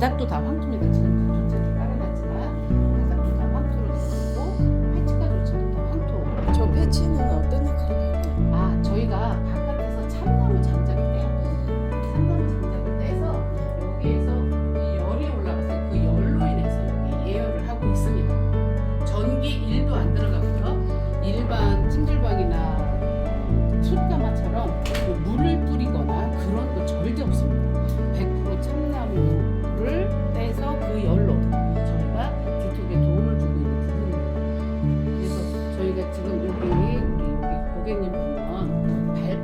바닥도 다 황토입니다. 지금 조차도 깔아놨지만 바닥도 다 황토로 되어 있고 패치가조차도 다 황토. 저 패치는 어떤 역할을 하나요? 아 저희가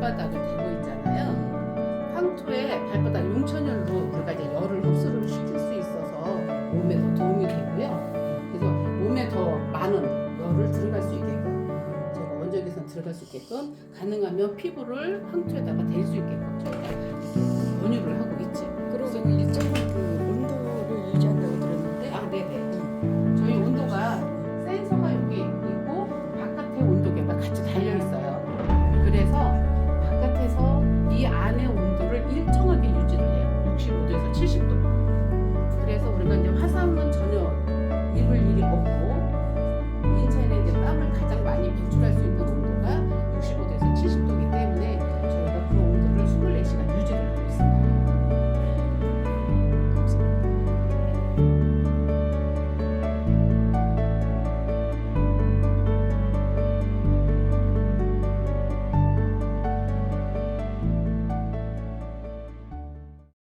발바닥을 대고 있잖아요. 황토에 발바닥 용천열로 우리가 이제 열을 흡수를 시킬 수 있어서 몸에 더 도움이 되고요. 그래서 몸에 더 많은 열을 들어갈 수 있게끔 제가 원적외선 들어갈 수 있게끔 가능하면 피부를 황토에다가 댈 수 있게끔 저희가 권유를 하고 있지. 그리고 일정